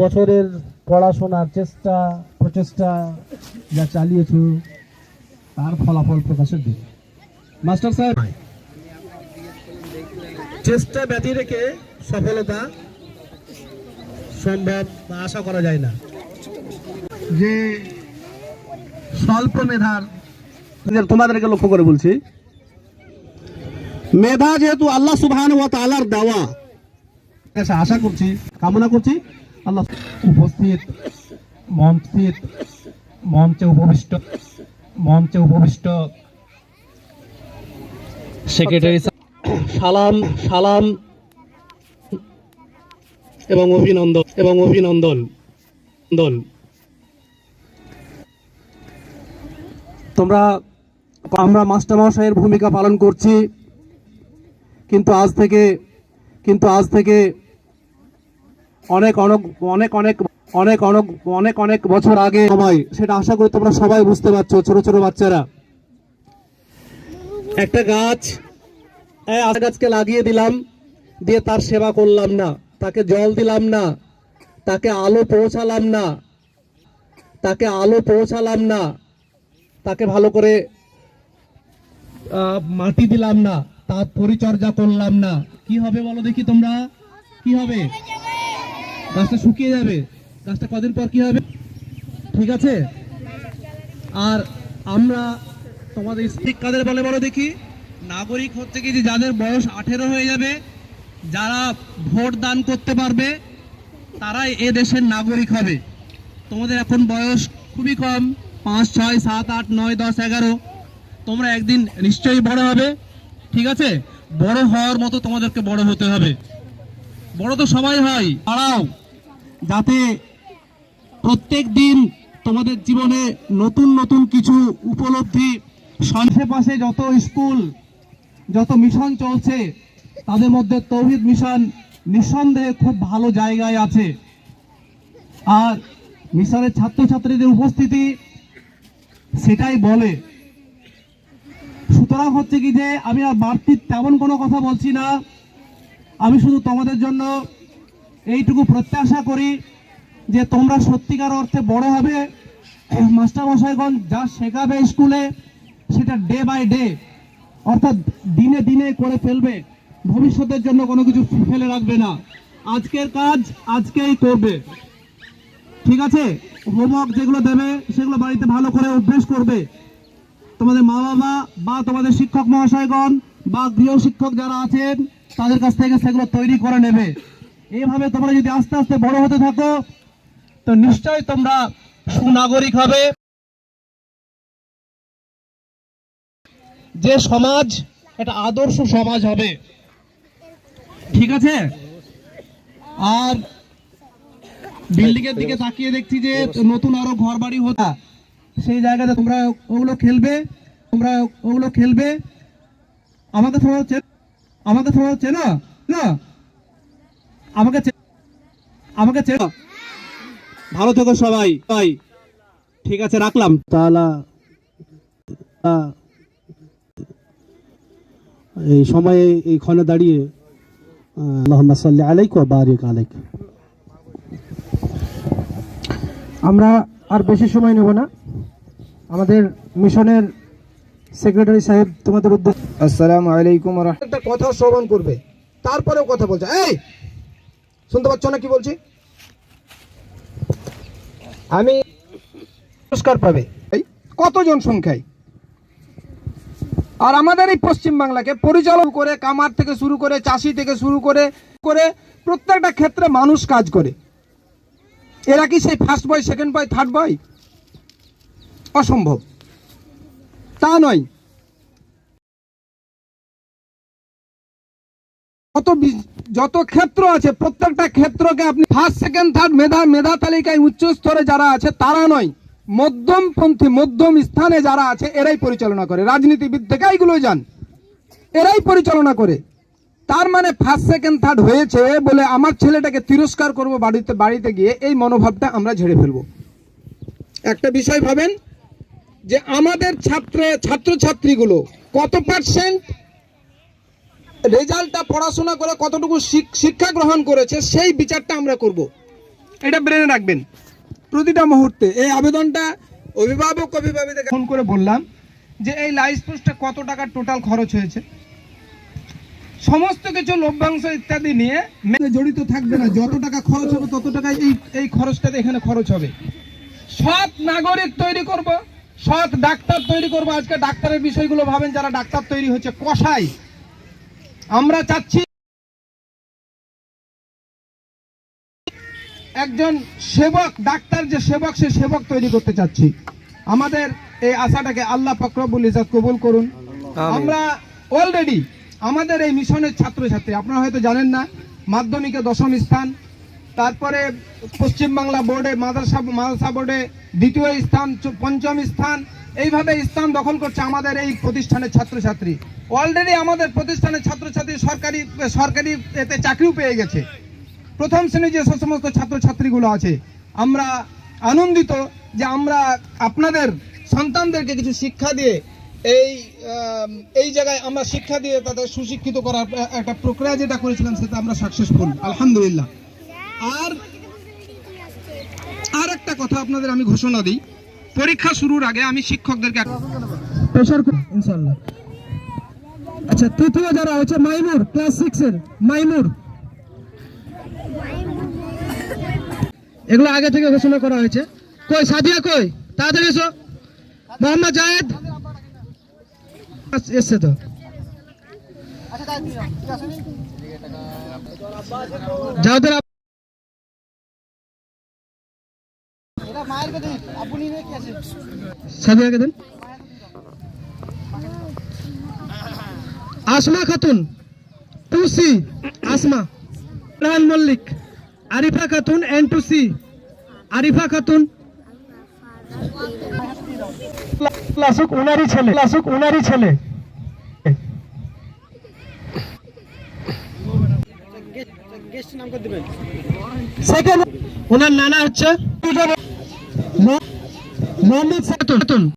বছরের পড়াশোনার চেষ্টা, প্রচেষ্টা যা চালিয়েছ, তার ফলাফল প্রকাশের দিন। মাস্টার সাহেব চেষ্টা ব্যতি রেখে সফলতা সম্ভব বা আশা করা যায় না। যে স্বল্প মেধার তোমাদেরকে লক্ষ্য করে বলছি। মেধা যেহেতু আল্লাহ তালার দেওয়া। আচ্ছা আশা করছি, কামনা করছি। আল্লাহ উপস্থিত মঞ্চিত মঞ্চে উপবিষ্ট মঞ্চে উপবিষ্ট। সেক্রেটারি সালাম সালাম এবং অভিনন্দন এবং অভিনন্দন দল। তোমরা আমরা মাস্টারমশাইয়ের ভূমিকা পালন করছি কিন্তু আজ থেকে কিন্তু আজ থেকে অনেক অনেক অনেক অনেক অনেক অনেক অনেক অনেক বছর আগে সময়, সেটা আশা করি তোমরা সবাই বুঝতে পারছ, ছোট ছোট বাচ্চারা। একটা গাছ গাছকে লাগিয়ে দিলাম, দিয়ে তার সেবা করলাম না, তাকে জল দিলাম না, তাকে আলো পৌঁছালাম না, তাকে আলো পৌঁছালাম না, তাকে ভালো করে মাটি দিলাম না, তার পরিচর্যা করলাম না। কি হবে বলো দেখি তোমরা? কি হবে? গাছটা শুকিয়ে যাবে। গাছটা কদিন পর কি হবে? ঠিক আছে? আর আমরা তোমাদের স্পিক কাদের বলে বলো দেখি? নাগরিক হচ্ছে কি যে যাদের বয়স আঠেরো হয়ে যাবে, যারা ভোট দান করতে পারবে, তারাই এ দেশের নাগরিক হবে। তোমাদের এখন বয়স খুবই কম, পাঁচ, ছয়, সাত, আট, নয়, দশ, এগারো। তোমরা একদিন নিশ্চয়ই বড় হবে, ঠিক আছে? বড় হওয়ার মতো তোমাদেরকে বড় হতে হবে। বড় তো সবাই হয়, দাঁড়াও। যাতে প্রত্যেক দিন তোমাদের জীবনে নতুন নতুন কিছু উপলব্ধি। পাশে যত স্কুল, যত মিশন চলছে, তাদের মধ্যে তৌহিদ মিশন নিঃসন্দেহে খুব ভালো জায়গায় আছে। আর মিশনের ছাত্রছাত্রীদের উপস্থিতি সেটাই বলে। সুতরাং হচ্ছে কি যে, আমি আর বাড়তি তেমন কোনো কথা বলছি না। আমি শুধু তোমাদের জন্য এইটুকু প্রত্যাশা করি যে তোমরা সত্যিকার অর্থে বড় হবে। মাস্টার মশাইগণ যা শেখাবে স্কুলে, সেটা ডে বাই ডে অর্থাৎ দিনে দিনে করে ফেলবে। ভবিষ্যতের জন্য কোনো কিছু ফেলে রাখবে না। আজকের কাজ আজকেই করবে। ঠিক আছে? হোমওয়ার্ক যেগুলো দেবে, সেগুলো বাড়িতে ভালো করে অভ্যেস করবে। তোমাদের মা বাবা বা তোমাদের শিক্ষক মহাশয়গণ বা গৃহ শিক্ষক যারা আছেন, তাদের কাছ থেকে সেগুলো তৈরি করে নেবে। এইভাবে তোমরা যদি আস্তে আস্তে বড় হতে থাকো, তো নিশ্চয়ই তোমরা সুনাগরিক হবে। যে সমাজ একটা আদর্শ সমাজ হবে। ঠিক আছে? আর বিল্ডিং এর দিকে তাকিয়ে দেখছি যে নতুন আরও ঘর বাড়ি হতা সেই জায়গাতে তোমরা ওগুলো খেলবে, তোমরা ওগুলো খেলবে। আমাকে তোমরা আমাকে তোমরা চেনো? না? আমাকে আমাকে ভালো থেকো সবাই। ভাই ঠিক আছে রাখলাম। তাহলে এই সময়ে এই ক্ষণে দাঁড়িয়ে আল্লাহ সাল্লি আলাইক বারিক আলাইক। আমরা আর বেশি সময় নেব না। আমাদের মিশনের সেক্রেটারি সাহেব তোমাদের উদ্দেশ্যে আসসালামু আলাইকুম একটা কথা শ্রবণ করবে। তারপরেও কথা বলছে। এই! শুনতে পাচ্ছ না কি বলছি? আমি পুরস্কার পাবে। এই, কতজন সংখ্যায়? আর আমাদের এই পশ্চিম বাংলাকে পরিচালন করে, কামার থেকে শুরু করে, চাষি থেকে শুরু করে করে প্রত্যেকটা ক্ষেত্রে মানুষ কাজ করে। এরা কি সেই first boy second boy third boy অসম্ভব। তা নয়। যত যত ক্ষেত্র আছে, প্রত্যেকটা ক্ষেত্রকে আপনি ফার্স্ট সেকেন্ড থার্ড মেধা মেধা তালিকায় উচ্চ স্তরে যারা আছে, তারা নয়, মধ্যমপন্থী, মধ্যম স্থানে যারা আছে, এরাই পরিচালনা করে। রাজনীতিবিদ থেকে এইগুলো যান। এরাই পরিচালনা করে। তার মানে ফার্স্ট সেকেন্ড থার্ড হয়েছে বলে আমার ছেলেটাকে তিরস্কার করব বাড়িতে বাড়িতে গিয়ে, এই মনোভাবটা আমরা ঝেড়ে ফেলব। একটা বিষয় ভাবেন যে আমাদের ছাত্র ছাত্রছাত্রীগুলো কত পার্সেন্ট রেজাল্টটা পড়াশোনা করে কতটুকু শিক- শিক্ষা গ্রহণ করেছে সেই বিচারটা আমরা করব। এটা ব্রেনে রাখবেন। প্রতিটা মুহূর্তে এই আবেদনটা অভিভাবক অভিভাবকদের ফোন করে বললাম যে এই লাইস পোস্টে কত টাকা টোটাল খরচ হয়েছে? সমস্ত কিছু লভ্যাংশ ইত্যাদি নিয়ে জড়িত থাকবে না যত টাকা খরচ হবে তত টাকা এই এই খরচটাতে এখানে খরচ হবে। সৎ নাগরিক তৈরি করব সৎ ডাক্তার তৈরি করব। আজকে ডাক্তারের বিষয়গুলো ভাবেন যারা ডাক্তার তৈরি হচ্ছে কষাই আমরা চাচ্ছি একজন সেবক ডাক্তার যে সেবক সে সেবক তৈরি করতে চাচ্ছি। আমাদের এই আশাটাকে আল্লাহ ফকরবুল ইজাত কবুল করুন। আমরা অলরেডি আমাদের এই মিশনের ছাত্রছাত্রী আপনারা হয়তো জানেন না মাধ্যমিকে দশম স্থান তারপরে পশ্চিমবাংলা বোর্ডে মাদ্রাসা মাদ্রাসা বোর্ডে দ্বিতীয় স্থান পঞ্চম স্থান এইভাবে স্থান দখল করছে আমাদের এই প্রতিষ্ঠানের ছাত্রছাত্রী। অলরেডি আমাদের প্রতিষ্ঠানের ছাত্রছাত্রী সরকারি সরকারি এতে চাকরিও পেয়ে গেছে। প্রথম শ্রেণি যে সমস্ত ছাত্রছাত্রীগুলো আছে, আমরা আনন্দিত যে আমরা আপনাদের সন্তানদেরকে কিছু শিক্ষা দিয়ে এই এই জায়গায় আমরা শিক্ষা দিয়ে তাদের সুশিক্ষিত করার একটা প্রক্রিয়া যেটা করেছিলাম সেটা আমরা সাকসেসফুল আলহামদুলিল্লাহ। আর আর একটা কথা আপনাদের আমি ঘোষণা দিই। পরীক্ষা শুরুর আগে আমি শিক্ষকদেরকে আচ্ছা তৃতীয় যারা হচ্ছে মাইমুর, ক্লাস সিক্স এর। মাইমুর। এগুলো আগে থেকে ঘোষণা করা হয়েছে। কই, সাদিয়া কই? তাড়াতাড়ি এসো। মোহাম্মদ জায়েদ। এসছে তো। যাওদের দেন Asma Khatun two C Asma. Rahan Mallick Arifa Khatun N two C. Arifa Khatun. উনারই ছেলে ক্লাসুক উনারই ছেলে। সেকেন্ড ওনার নানা হচ্ছে। মোহাম্মদ খাতুন